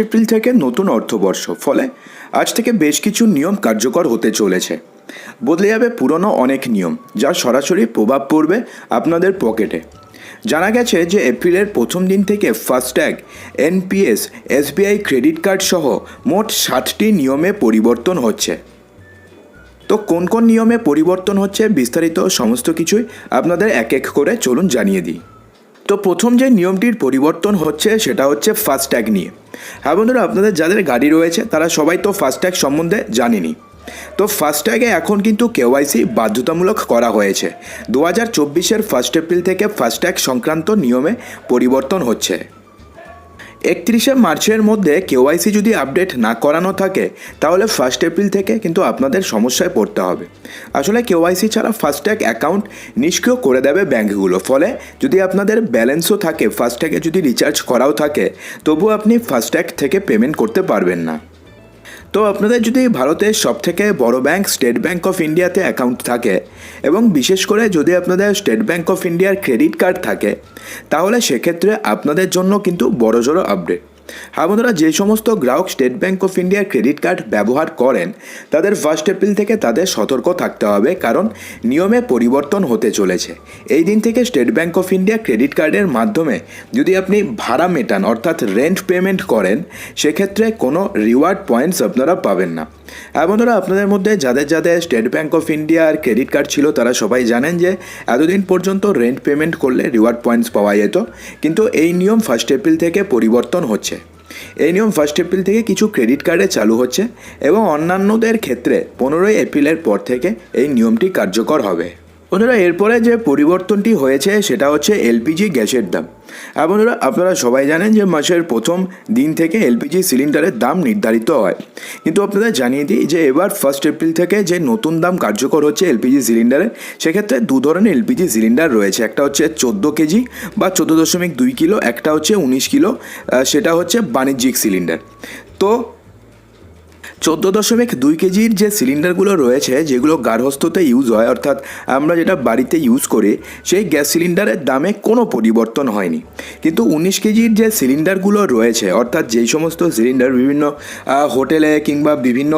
April থেকে নতুন অর্থবর্ষ, ফলে আজ থেকে বেশ কিছু নিয়ম কার্যকর হতে চলেছে। বদলে যাবে পুরনো অনেক নিয়ম, যা সরাসরি প্রভাব পড়বে আপনাদের পকেটে। জানা গেছে যে এপ্রিলের প্রথম দিন থেকে FASTag, NPS, SBI credit card সহ মোট ষাটটি নিয়মে পরিবর্তন হচ্ছে। তো কোন কোন নিয়মে পরিবর্তন হচ্ছে বিস্তারিত সমস্ত কিছুই আপনাদের এক এক করে চলুন জানিয়ে দিই। তো প্রথম যে নিয়মটির পরিবর্তন হচ্ছে সেটা হচ্ছে ফাস্ট্যাগ নিয়ে। হ্যাঁ বন্ধুরা, আপনাদের যাদের গাড়ি রয়েছে, তারা সবাই তো ফাস্ট্যাগ সম্বন্ধে জানেনি। তো ফাস্ট্যাগে এখন কিন্তু কেওয়াইসি বাধ্যতামূলক করা হয়েছে। দু হাজার চব্বিশের ফার্স্ট এপ্রিল থেকে ফাস্ট্যাগ সংক্রান্ত নিয়মে পরিবর্তন হচ্ছে। একত্রিশে মার্চের মধ্যে কেওয়াইসি যদি আপডেট না করানো থাকে, তাহলে ফার্স্ট এপ্রিল থেকে কিন্তু আপনাদের সমস্যায় পড়তে হবে। আসলে কেওয়াইসি ছাড়া ফাস্ট্যাগ অ্যাকাউন্ট নিষ্ক্রিয় করে দেবে ব্যাঙ্কগুলো ফলে যদি আপনাদের ব্যালেন্সও থাকে ফাস্ট্যাগে যদি রিচার্জ করাও থাকে তবু আপনি ফাস্ট্যাগ থেকে পেমেন্ট করতে পারবেন না। তো আপনাদের যদি ভারতের সবথেকে বড় ব্যাংক স্টেট ব্যাংক অফ ইন্ডিয়াতে অ্যাকাউন্ট থাকে এবং বিশেষ করে যদি আপনাদের স্টেট ব্যাংক অফ ইন্ডিয়ার ক্রেডিট কার্ড থাকে, তাহলে সেক্ষেত্রে আপনাদের জন্য কিন্তু বড় জোরো আপডেট হ্যাঁ বন্ধুরা, যে সমস্ত গ্রাহক স্টেট ব্যাঙ্ক অফ ইন্ডিয়ার ক্রেডিট কার্ড ব্যবহার করেন, তাদের ফার্স্ট এপ্রিল থেকে তাদের সতর্ক থাকতে হবে কারণ নিয়মে পরিবর্তন হতে চলেছে। এই দিন থেকে state bank of India credit কার্ডের মাধ্যমে যদি আপনি ভাড়া মেটান, অর্থাৎ রেন্ট পেমেন্ট করেন, সেক্ষেত্রে কোনো রিওয়ার্ড পয়েন্টস আপনারা পাবেন না। হ্যাঁ বন্ধুরা, আপনাদের মধ্যে যাদের যাদের স্টেট ব্যাঙ্ক অফ ইন্ডিয়ার ক্রেডিট কার্ড ছিল, তারা সবাই জানেন যে এতদিন পর্যন্ত রেন্ট পেমেন্ট করলে রিওয়ার্ড পয়েন্টস পাওয়া যেত। কিন্তু এই নিয়ম ফার্স্ট এপ্রিল থেকে পরিবর্তন হচ্ছে। এই নিয়ম ফার্স্ট এপ্রিল থেকে কিছু ক্রেডিট কার্ডে চালু হচ্ছে এবং অন্যান্যদের ক্ষেত্রে পনেরোই এপ্রিলের পর থেকে এই নিয়মটি কার্যকর হবে। বন্ধুরা, এরপরে যে পরিবর্তনটি হয়েছে সেটা হচ্ছে এলপিজি গ্যাসের দাম। আর বন্ধুরা, আপনারা সবাই জানেন যে মাসের প্রথম দিন থেকে এলপিজি সিলিন্ডারের দাম নির্ধারিত হয়। কিন্তু আপনাদের জানিয়ে দিই যে এবার ফার্স্ট এপ্রিল থেকে যে নতুন দাম কার্যকর হচ্ছে এলপিজি সিলিন্ডারে সেক্ষেত্রে দু ধরনের এলপিজি সিলিন্ডার রয়েছে। একটা হচ্ছে চোদ্দ কেজি বা চোদ্দ দশমিক দুই কিলো, একটা হচ্ছে উনিশ কিলো সেটা হচ্ছে বাণিজ্যিক সিলিন্ডার। তো চোদ্দ দশমিক দুই কেজির যে সিলিন্ডারগুলো রয়েছে যেগুলো গার্হস্থ্যতে ইউজ হয় অর্থাৎ আমরা যেটা বাড়িতে ইউজ করি সেই গ্যাস সিলিন্ডারের দামে কোনো পরিবর্তন হয়নি। কিন্তু উনিশ কেজির যে সিলিন্ডারগুলো রয়েছে অর্থাৎ যেই সমস্ত সিলিন্ডার বিভিন্ন হোটেলে কিংবা বিভিন্ন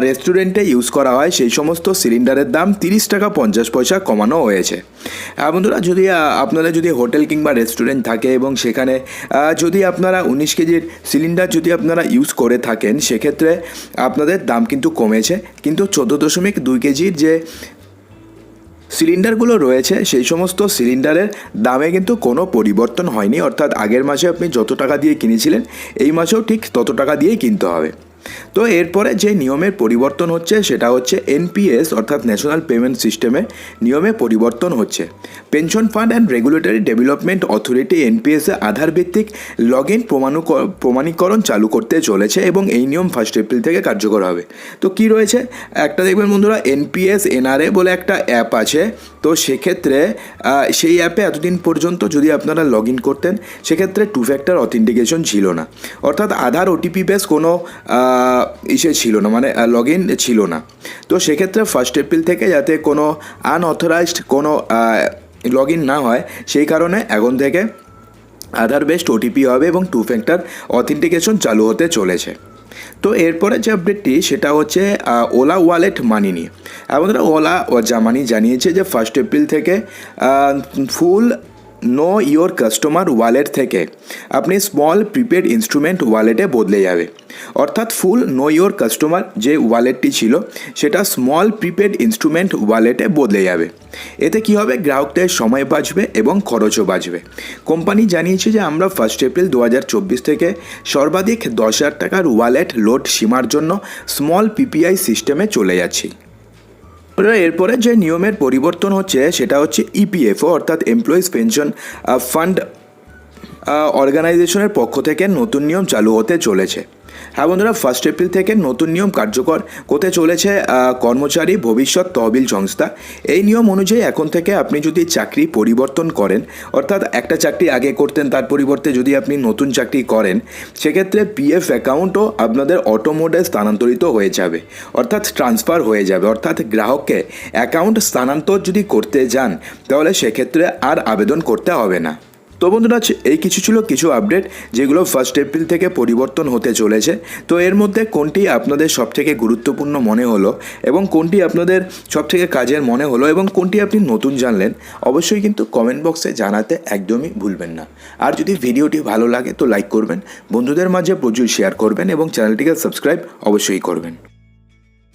রেস্টুরেন্টে ইউজ করা হয় সেই সমস্ত সিলিন্ডারের দাম তিরিশ টাকা পঞ্চাশ পয়সা কমানো হয়েছে। বন্ধুরা যদি আহ, আপনাদের যদি হোটেল কিংবা রেস্টুরেন্ট থাকে এবং সেখানে যদি আপনারা উনিশ কেজির সিলিন্ডার যদি আপনারা ইউজ করে থাকেন সেক্ষেত্রে আপনাদের দাম কিন্তু কমেছে, কিন্তু চোদ্দ দশমিক দুই কেজির যে সিলিন্ডারগুলো রয়েছে, সেই সমস্ত সিলিন্ডারের দামে কিন্তু কোনো পরিবর্তন হয়নি। অর্থাৎ আগের মাসে আপনি যত টাকা দিয়ে কিনেছিলেন, এই মাসেও ঠিক তত টাকা দিয়েই কিনতে হবে। তো এরপরে যে নিয়মের পরিবর্তন হচ্ছে সেটা হচ্ছে এনপিএস অর্থাৎ ন্যাশনাল পেমেন্ট সিস্টেমে নিয়মে পরিবর্তন হচ্ছে। Pension fund and regulatory development authority এনপিএসে Aadhaar ভিত্তিক লগ ইন প্রমাণীকরণ চালু করতে চলেছে এবং এই নিয়ম ফার্স্ট এপ্রিল থেকে কার্যকর হবে। তো কি রয়েছে? একটা দেখবেন বন্ধুরা এনপিএস এনআরএ বলে একটা অ্যাপ আছে। তো সেক্ষেত্রে সেই অ্যাপে এতদিন পর্যন্ত যদি আপনারা লগ ইন করতেন, সেক্ষেত্রে টু ফ্যাক্টর অথেন্টিকেশন ছিল না। অর্থাৎ আধার ওটিপি বেস কোনো ইসে ছিল না মানে লগ ইন ছিল না। তো সেক্ষেত্রে ফার্স্ট এপ্রিল থেকে যাতে কোনো আনঅথরাইজড কোনো লগ ইন না হয়, সেই কারণে এখন থেকে আধার বেসড ওটিপি হবে এবং টু ফ্যাক্টর অথেন্টিকেশন চালু হতে চলেছে। তো এরপরে যে আপডেটটি সেটা হচ্ছে ওলা ওয়ালেট মানি নিয়ে। আমাদের ওলা ও জামানি জানিয়েছে যে ফার্স্ট এপ্রিল থেকে full know your customer wallet থেকে। আপনি স্মল প্রিপেড ইনস্ট্রুমেন্ট ওয়ালেটে বদলে যাবে। অর্থাৎ ফুল নো ইয়োর কাস্টমার যে ওয়ালেটটি ছিল, সেটা স্মল প্রিপেড ইনস্ট্রুমেন্ট ওয়ালেটে বদলে যাবে। এতে কি হবে? গ্রাহকদের সময় বাঁচবে এবং খরচও বাঁচবে। কোম্পানি জানিয়েছে যে, আমরা ফার্স্ট এপ্রিল দু হাজার চব্বিশ থেকে সর্বাধিক দশ হাজার টাকার ওয়ালেট লোড সীমার জন্য স্মল পিপিআই সিস্টেমে চলে যাচ্ছি। এরপরে যে নিয়মের পরিবর্তন হচ্ছে, সেটা হচ্ছে ইপিএফও অর্থাৎ এমপ্লয়িজ পেনশন ফান্ড অর্গানাইজেশনের পক্ষ থেকে নতুন নিয়ম চালু হতে চলেছে। হ্যাঁ বন্ধুরা ফার্স্ট এপ্রিল থেকে নতুন নিয়ম কার্যকর। করতে চলেছে কর্মচারী ভবিষ্যৎ তহবিল সংস্থা? এই নিয়ম অনুযায়ী এখন থেকে আপনি যদি চাকরি পরিবর্তন করেন, অর্থাৎ একটা চাকরি আগে করতেন, তার পরিবর্তে যদি আপনি নতুন চাকরি করেন, সেক্ষেত্রে পিএফ অ্যাকাউন্টও আপনাদের অটোমোডে স্থানান্তরিত হয়ে যাবে, অর্থাৎ ট্রান্সফার হয়ে যাবে, অর্থাৎ গ্রাহককে অ্যাকাউন্ট স্থানান্তর যদি করতে যান, তাহলে সেক্ষেত্রে আর আবেদন করতে হবে না। তো বন্ধুরা এই কিছু ছিল কিছু আপডেট যেগুলো ফার্স্ট এপ্রিল থেকে পরিবর্তন হতে চলেছে। তো এর মধ্যে কোনটি আপনাদের সবথেকে গুরুত্বপূর্ণ মনে হলো এবং কোনটি আপনাদের সবথেকে কাজের মনে হলো এবং কোনটি আপনি নতুন জানলেন, অবশ্যই কিন্তু কমেন্ট বক্সে জানাতে একদমই ভুলবেন না। আর যদি ভিডিওটি ভালো লাগে তো লাইক করবেন, বন্ধুদের মাঝে প্রচুর শেয়ার করবেন এবং চ্যানেলটিকে সাবস্ক্রাইব অবশ্যই করবেন।